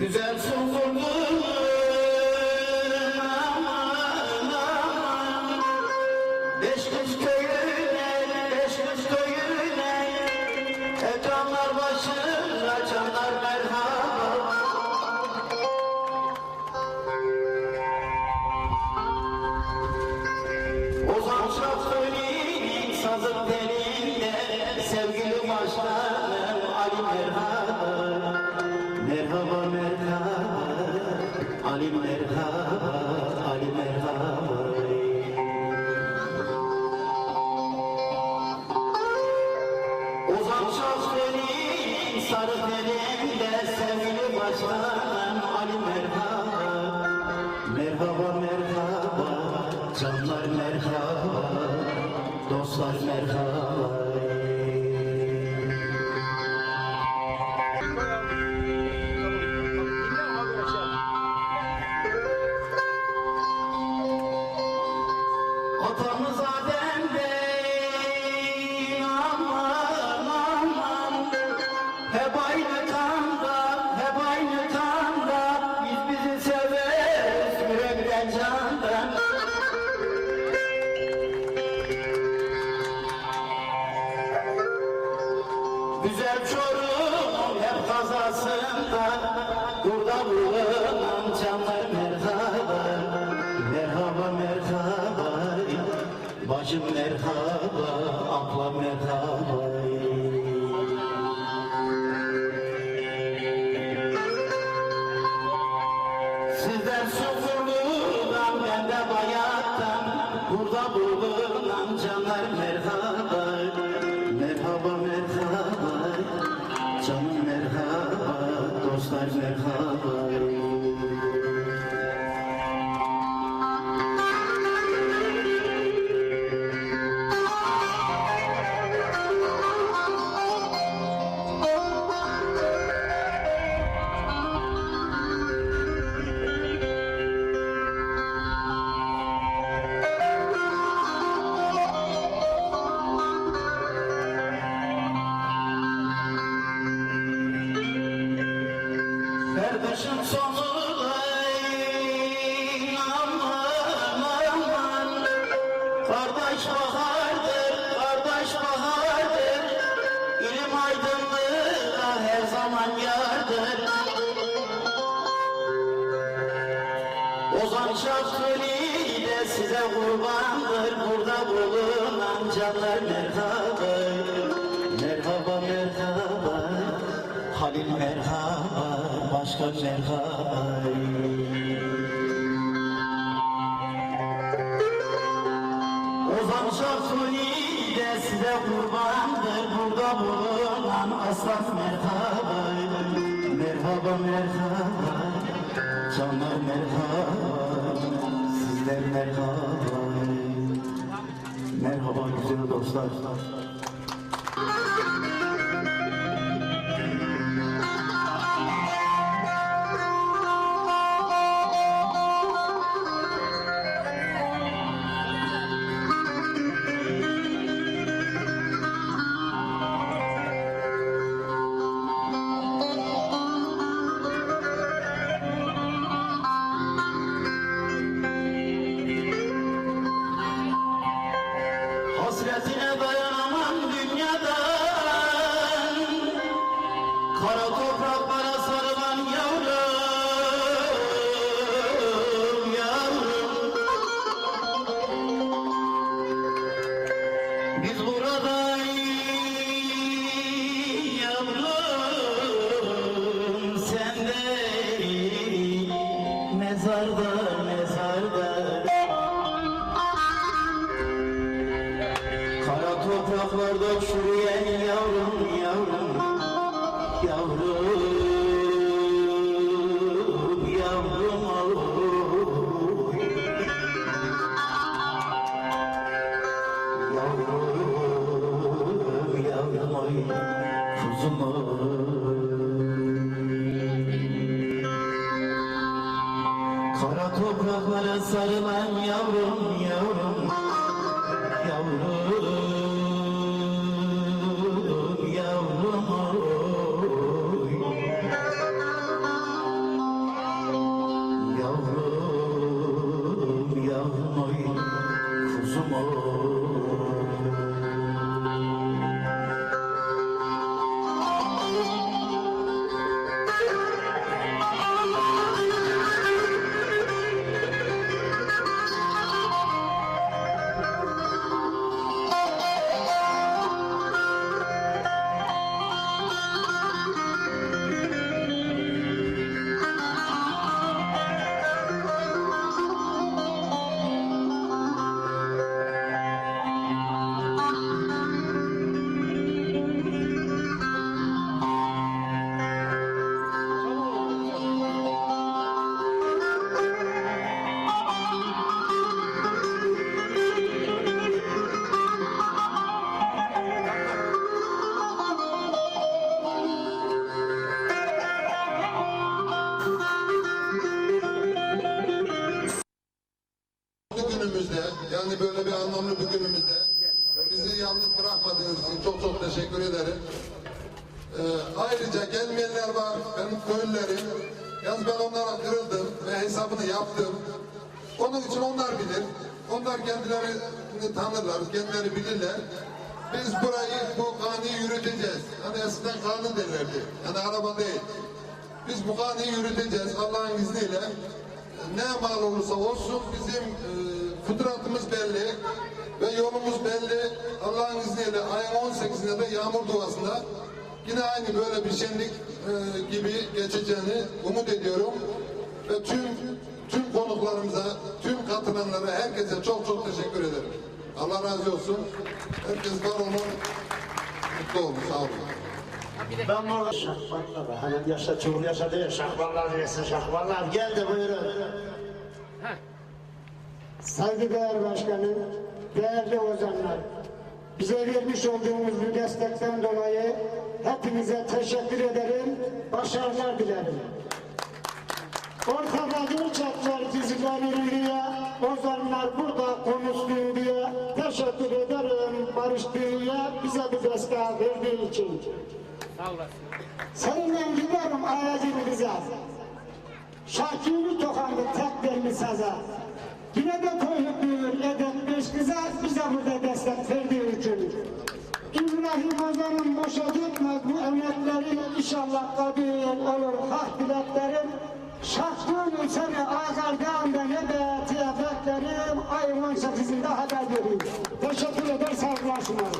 Güzel sofralı Merhaba merhaba Ali merhaba Ali merhaba Ozan Şaftoli'nin sarı telinde Sevgili başkanım Ali merhaba Merhaba merhaba Canlar merhaba Dostlar merhaba Atamız Adem Hep aynı kanda, hep aynı kanda. Biz bizi severiz yürekten candan. Güzel Çorum hep kazasında. Burada bulunan canlar Bacım merhaba Ablam merhaba. Sizler sıfırlıdan ben de bayattan Burada bulunan canlar merhaba. Merhaba merhaba Canım merhaba Dostlar merhaba Kardeş bahardır, kardeş bahardır. İlim aydınlığa her zaman yardır. Ozan Şafiri de size kurbandır. Burada bulunan canlar merhaba Merhaba merhaba. Halil merhaba Başkan merhaba size kurbandır Burada bulunan aslan merhaba. Merhaba merhaba. Canlar merhaba. Sizler merhaba. Merhaba güzel dostlar Sinabal. Topraklarda çürüyen yavrum yavrum Yavrum yavrum oy. Yavrum yavrum Kuzum Kara topraklara sarılan yavrum yani böyle bir anlamlı bir günümüzde bizi yalnız bırakmadığınız için çok çok teşekkür ederim. Ee, ayrıca gelmeyenler var, benim köylülerim. Yalnız ben onlara kırıldım ve hesabını yaptım. Onun için onlar bilir. Onlar kendilerini tanırlar, kendileri bilirler. Biz burayı, bu kanunu yürüteceğiz. Hani eskiden kanun derlerdi. Yani araba değil. Biz bu kanunu yürüteceğiz Allah'ın izniyle. Ne mal olursa olsun bizim e, fıtratımız belli ve yolumuz belli. Allah'ın izniyle ayın 18'inde de yağmur duasında yine aynı böyle bir şenlik e, gibi geçeceğini umut ediyorum. Ve tüm tüm konuklarımıza, tüm katılanlara, herkese çok çok teşekkür ederim. Allah razı olsun. Herkes var olun, mutlu olun. Sağ olun. Ben burada şahmatlar, hani yaşa çubuğu yaşadı ya şahmatlar diyesin şahmatlar. Gel de buyurun. Saygıdeğer Başkanım, değerli ozanlar, bize vermiş olduğunuz bu destekten dolayı hepinize teşekkür ederim, başarılar dilerim. Ortada gerçekler dizilerim diye, ozanlar burada konuştuğu diye teşekkür ederim Barış Büyü'ye bize bu desteği verdiği için. Seninle giderim ayacını bize. Şakir'i tokandı tek belli saza. Yine de edep beş kıza bize burada destek verdiği için. İbrahim Hoca'nın boşa gitmez bu emekleri inşallah kabul olur hak dileklerim. Şahtığın seni Azerbaycan'da ne de tiyafetlerim ayın 18'inde haber vereyim. Teşekkür eder saygılar sunarım.